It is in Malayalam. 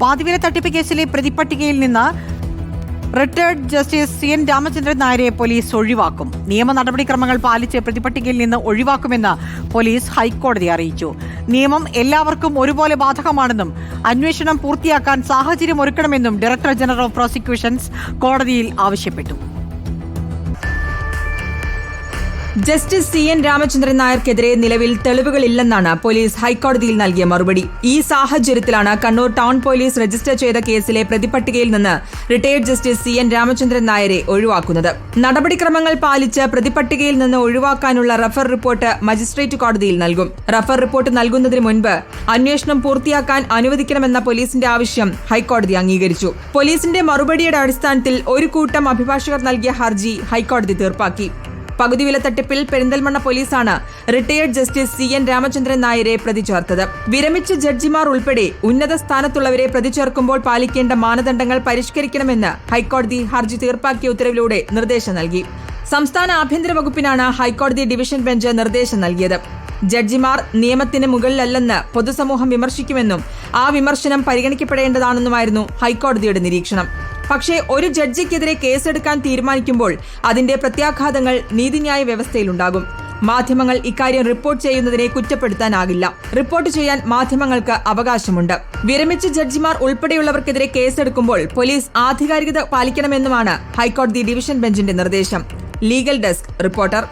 പാതിവില തട്ടിപ്പ് കേസിലെ പ്രതിപട്ടികയിൽ നിന്ന് retired justice C N Ramachandran Nair police ഒഴിവാക്കും. നിയമ നടപടിക്രമങ്ങൾ പാലിച്ച് പ്രതിപട്ടികയിൽ നിന്ന് ഒഴിവാക്കുമെന്ന് പോലീസ് ഹൈക്കോടതി അറിയിച്ചു. നിയമം എല്ലാവർക്കും ഒരുപോലെ ബാധകമാണെന്നും അന്വേഷണം പൂർത്തിയാക്കാൻ സാഹചര്യം ഒരുക്കണമെന്നും ഡയറക്ടർ ജനറൽ ഓഫ് പ്രോസിക്യൂഷൻസ് കോടതിയിൽ ആവശ്യപ്പെട്ടു. ജസ്റ്റിസ് സി എൻ രാമചന്ദ്രൻ നായർക്കെതിരെ നിലവിൽ തെളിവുകളില്ലെന്നാണ് പോലീസ് ഹൈക്കോടതിയിൽ നൽകിയ മറുപടി. ഈ സാഹചര്യത്തിലാണ് കണ്ണൂർ ടൗൺ പോലീസ് രജിസ്റ്റർ ചെയ്ത കേസിലെ പ്രതിപട്ടികയിൽ നിന്ന് retired justice C N Ramachandran Nair ഒഴിവാക്കുന്നത്. നടപടിക്രമങ്ങൾ പാലിച്ച് പ്രതിപട്ടികയിൽ നിന്ന് ഒഴിവാക്കാനുള്ള റഫർ റിപ്പോർട്ട് മജിസ്ട്രേറ്റ് കോടതിയിൽ നൽകും. റഫർ റിപ്പോർട്ട് നൽകുന്നതിന് മുൻപ് അന്വേഷണം പൂർത്തിയാക്കാൻ അനുവദിക്കണമെന്ന പോലീസിന്റെ ആവശ്യം ഹൈക്കോടതി അംഗീകരിച്ചു. പോലീസിന്റെ മറുപടിയുടെ അടിസ്ഥാനത്തിൽ ഒരു കൂട്ടം അഭിഭാഷകർ നൽകിയ ഹർജി ഹൈക്കോടതി തീർപ്പാക്കി. പകുതി വില തട്ടിപ്പിൽ പെരിന്തൽമണ്ണ പോലീസാണ് retired justice C N Ramachandran Nair പ്രതി ചേർത്തത് വിരമിച്ച ജഡ്ജിമാർ ഉൾപ്പെടെ ഉന്നത സ്ഥാനത്തുള്ളവരെ പ്രതി ചേർക്കുമ്പോൾ പാലിക്കേണ്ട മാനദണ്ഡങ്ങൾ പരിഷ്കരിക്കണമെന്ന് ഹൈക്കോടതി ഹർജി തീർപ്പാക്കിയ ഉത്തരവിലൂടെ നിർദ്ദേശം നൽകി. സംസ്ഥാന ആഭ്യന്തര വകുപ്പിനാണ് ഹൈക്കോടതി ഡിവിഷൻ ബെഞ്ച് നിർദ്ദേശം നൽകിയത്. ജഡ്ജിമാർ നിയമത്തിന് മുകളിലല്ലെന്ന് പൊതുസമൂഹം വിമർശിക്കുമെന്നും ആ വിമർശനം പരിഗണിക്കപ്പെടേണ്ടതാണെന്നുമായിരുന്നു ഹൈക്കോടതിയുടെ നിരീക്ഷണം. പക്ഷേ ഒരു ജഡ്ജിക്കെതിരെ കേസെടുക്കാൻ തീരുമാനിക്കുമ്പോൾ അതിന്റെ പ്രത്യാഘാതങ്ങൾ നീതിന്യായ വ്യവസ്ഥയിലുണ്ടാകും. മാധ്യമങ്ങൾ ഇക്കാര്യം റിപ്പോർട്ട് ചെയ്യുന്നതിനെ കുറ്റപ്പെടുത്താനാകില്ല. റിപ്പോർട്ട് ചെയ്യാൻ മാധ്യമങ്ങൾക്ക് അവകാശമുണ്ട്. വിരമിച്ച ജഡ്ജിമാർ ഉൾപ്പെടെയുള്ളവർക്കെതിരെ കേസെടുക്കുമ്പോൾ പോലീസ് ആധികാരികത പാലിക്കണമെന്നുമാണ് ഹൈക്കോടതി ഡിവിഷൻ ബെഞ്ചിന്റെ നിർദ്ദേശം. Legal desk reporter